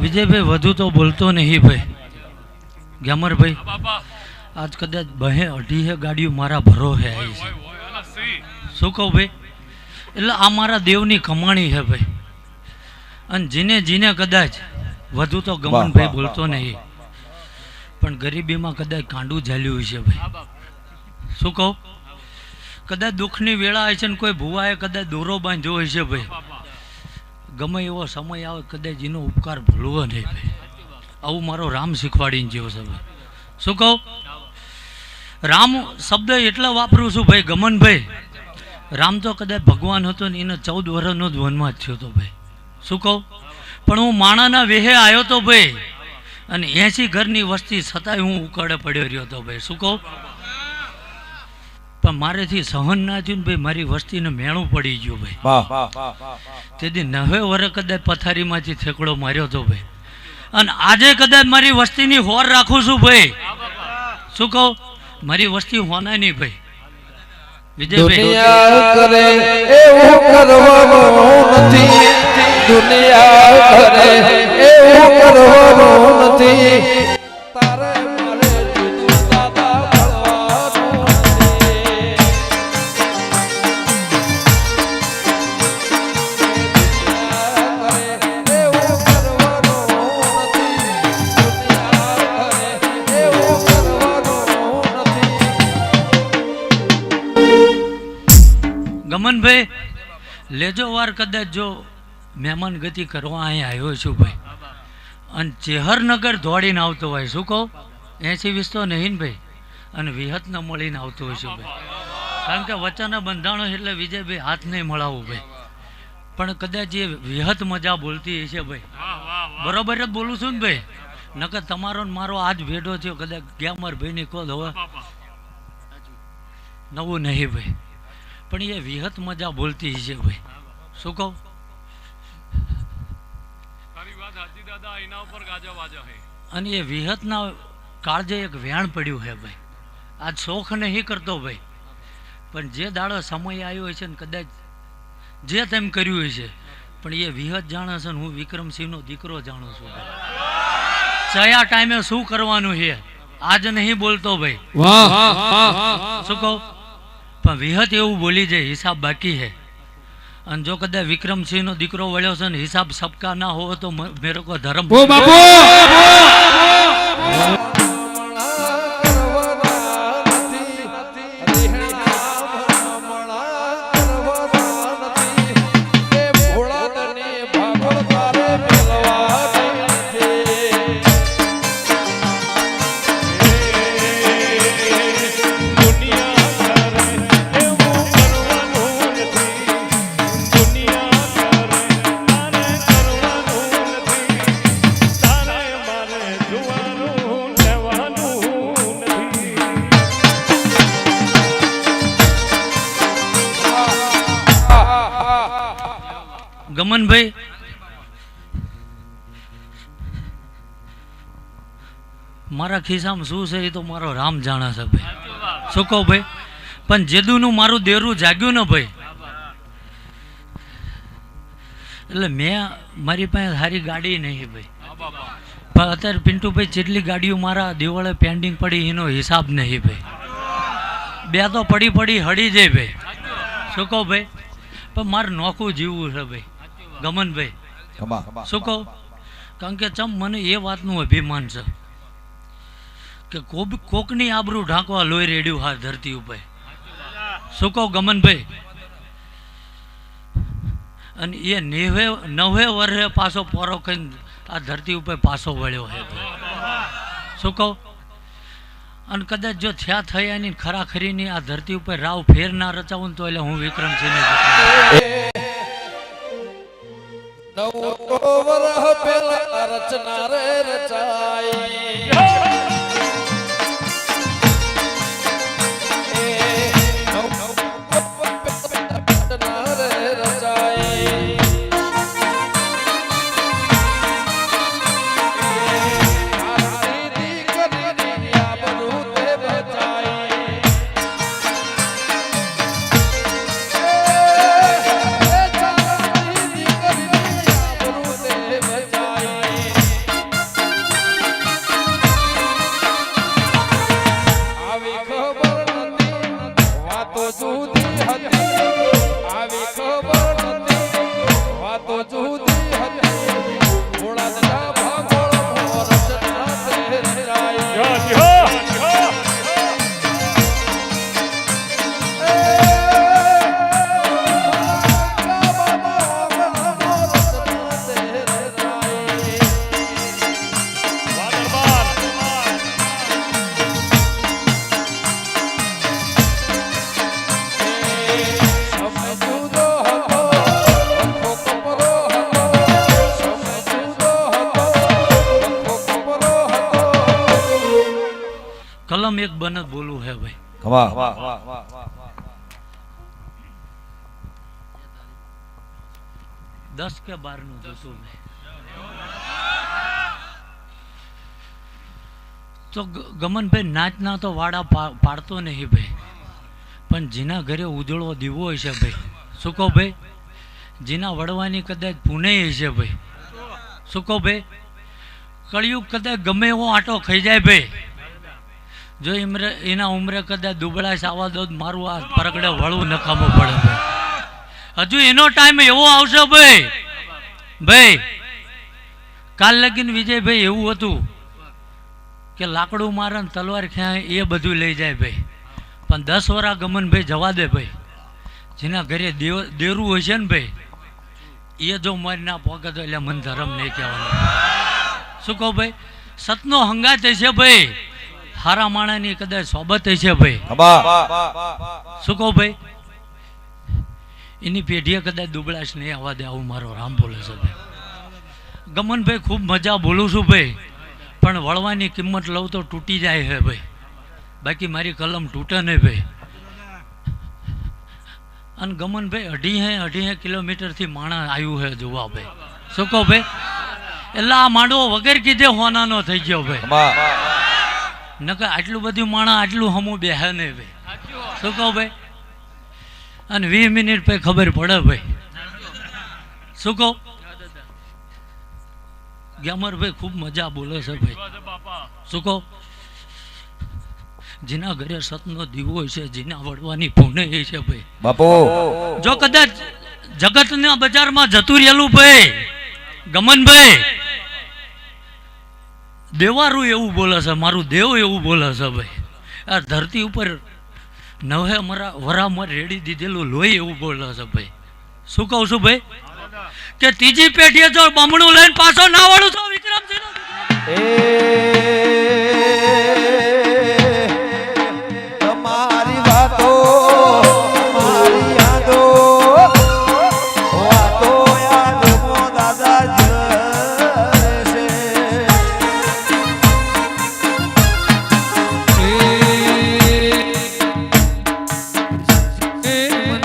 વિજયભાઈ વધુ તો બોલતો નહીં ભાઈ. ગ્યામરભાઈ આજ કદાચ બહે અઢી હે ગાડીઓ મારા ભરો હે આવી છે. શું કહું ભાઈ? એટલે આ મારા દેવની કમાણી છે ભાઈ. અને જીને જીને કદાચ વધુ તો ગમનભાઈ બોલતો નહીં. પણ ગરીબીમાં કદાચ કાંડું ઝાલ્યું છે ભાઈ. શું કહું? કદાચ દુઃખની વેળા હોય છે ને કોઈ ભુવાએ કદાચ દોરો બાંધ્યો હોય છે ભાઈ ગમે એવો સમય આવે કદાચ એનો ઉપકાર ભૂલવો નહીં ભાઈ આવું મારો રામ શીખવાડીને જેવો છે શું કહું? રામ શબ્દ એટલા વાપરું છું ભાઈ, ગમનભાઈ. રામ તો કદાચ ભગવાન હતો ને એને ચૌદ વર્ષનો જ વનમાં જ થયો હતો ભાઈ. શું કહું? પણ હું માણાના વેહે આવ્યો તો ભાઈ. અને એસી ઘરની વસ્તી છતાંય હું ઉકાળે પડ્યો રહ્યો હતો ભાઈ. શું કહું? પણ મારેથી સહન ના થયું ભાઈ મારી વસ્તીને મેણું પડી ગયું ભાઈ. તેથી નવે વરે કદાચ પથારીમાંથી થેકડો માર્યો હતો ભાઈ. અને આજે કદાચ મારી વસ્તીની હોર રાખું છું ભાઈ. શું કહું? મારી વસ્તી હોના નહીં ભાઈ. દુનિયા કરે એવું કરવાનું નથી. દુનિયા કરે એવું કરવાનું નથી. લેજો વાર કદાચ જો મહેમાન ગતિ કરવા અહીંયા આવ્યો છું ભાઈ. અને ચેહરનગર દોડીને આવતો હોય, શું કહું? એસી વીસ તો નહીં ને ભાઈ. અને વિહત ન મળીને આવતો હોય છું ભાઈ. કારણ કે વચ્ચાના બંધાણો એટલે વિજયભાઈ હાથ નહીં મળાવું ભાઈ. પણ કદાચ એ વિહત મજા બોલતી હશે ભાઈ. બરોબર જ બોલું છું ને ભાઈ. નકર તમારો મારો આજ ભેટો થયો, કદાચ ગ્યામર ભાઈની કોલ હવે. નવું નહીં ભાઈ. પણ એ વિહત મજા બોલતી છે ભાઈ. શું કહું? તારી વાત સાચી દાદા એના ઉપર ગાજા વાજા હે. અને એ વિહતના કાળજે એક વ્યાણ પડ્યું છે ભાઈ. આજ શોખ નહીં કરતો ભાઈ. પણ જે દાડો સમય આવ્યો છે ને કદાચ જે તેમ કર્યું હોય છે પણ એ વિહત જાણે છે ને હું વિક્રમસિંહનો દીકરો જાણું છું કયા ટાઈમે શું કરવાનું છે આજ નહીં બોલતો ભાઈ. શું કહું? પણ વિહત એવું બોલી જાય હિસાબ બાકી છે. અને જો કદાચ વિક્રમસિંહનો દીકરો વળ્યો છે ને હિસાબ સબકા ના હોવો તો મેરે કો ધર્મ દુનિયા ગમનભાઈ મારા ખિસ્સામાં શું છે એ તો મારો રામ જાણે છે ભાઈ. શું કહું ભાઈ? પણ જેદુનું મારું દેરું જાગ્યું ને ભાઈ. એટલે મેં મારી પાસે સારી ગાડી નહીં ભાઈ. પણ અત્યારે પિન્ટુભાઈ જેટલી ગાડીઓ મારા દિવાળે પેન્ડિંગ પડી એનો હિસાબ નહીં ભાઈ. બે તો પડી પડી હળી જાય ભાઈ. શું કહું ભાઈ? પણ મારે નોખું જીવવું છે ભાઈ. ગમનભાઈ શું કહું? કારણ કે ચમ મને એ વાતનું અભિમાન છે કે કોક કોકની આબરૂ ઢાંકવા લોહી રેડ્યું હા ધરતી ઉપર. શું કહું ગમનભાઈ? અને એ નેવે નવે વર્ષે પાછો પોરો કહીને આ ધરતી ઉપર પાછો વળ્યો હે શું કહું? અને કદાચ જો થયા થયા ની ખરાખરીની આ ધરતી ઉપર રાવ ફેર ના રચાવું તો એટલે હું વિક્રમસિંહને નવ વરહ પેલા રચના રે રચાઈ ખબર નથી વાતો જુદી હતી. એક બને બોલવું હે ભાઈ. દસ કે બારનું જોતું મેં. તો ગમનભાઈ નાચના તો વાડા પાડતો નહીં ભાઈ. પણ જેના ઘરે ઉજળો દીવો હશે ભાઈ. શું કહો ભાઈ? જેના વડવાની કદાચ પુણે હશે ભાઈ. શું કહો ભાઈ? કળિયુગ કદાચ ગમે એવો આંટો ખાઈ જાય ભાઈ. જો ઇમરે એના ઉમરે કદાચ દુબળા સાવા દો મારું આ પરગડે વળવું નકામું પડે હજુ એનો ટાઈમ એવો આવશે ભાઈ. ભાઈ, કાલ લગીન વિજયભાઈ એવું હતું કે લાકડું મારે તલવાર ખ્યા એ બધું લઈ જાય ભાઈ. પણ દસ વરા ગમનભાઈ જવા દે ભાઈ. જેના ઘરે દેવ દેરું હોય છે ને ભાઈ, એ જો મારી ના પોકે તો એટલે મન ધરમ નહીં કહેવાનું. શું કહો ભાઈ? સતનો હંગાત છે ભાઈ. હારા માણાની કદાચ સોબત છે ભાઈ. શું કહો ભાઈ? એની પેઢીએ કદાચ દુબળાશ નહીં આવવા દે આવું મારો રામ બોલે છે ભાઈ. ગમનભાઈ ખૂબ મજા બોલું છું ભાઈ. પણ વળવાની કિંમત લઉં તો તૂટી જાય છે ભાઈ. બાકી મારી કલમ તૂટે નહીં ભાઈ. અને ગમનભાઈ અઢી હે અઢી હે કિલોમીટરથી માણસ આવ્યું છે જોવા ભાઈ. શું કહો ભાઈ? એટલે આ માંડવો વગર કીધે હોનાનો થઈ ગયો ભાઈ. નકર આટલું બધું માણા આટલું હમું બેહે નહીં ભાઈ. શું કહો ભાઈ? અને વીસ મિનિટ પછી ખબર પડે ભાઈ. શું કહો? ગ્યામરભાઈ ખૂબ મજા બોલે છે ભાઈ. શું કહો? જેના ઘરે સતનો દીવો હોય છે જેના વડવાની પુણે એ છે ભાઈ. બાપો. જો કદાચ જગતના બજારમાં જતું રહેલું ભાઈ ગમનભાઈ દેવારું એવું બોલે છે, મારું દેવ એવું બોલે છે ભાઈ. આ ધરતી ઉપર નવે મરા વરામાં રેડી દીધેલું લોહી એવું બોલે છે ભાઈ. શું કહું છું ભાઈ? કે ત્રીજી પેઢીએ જો બમણું લઈને પાછો ના વળું તો વિક્રમસિંહ એ Ei,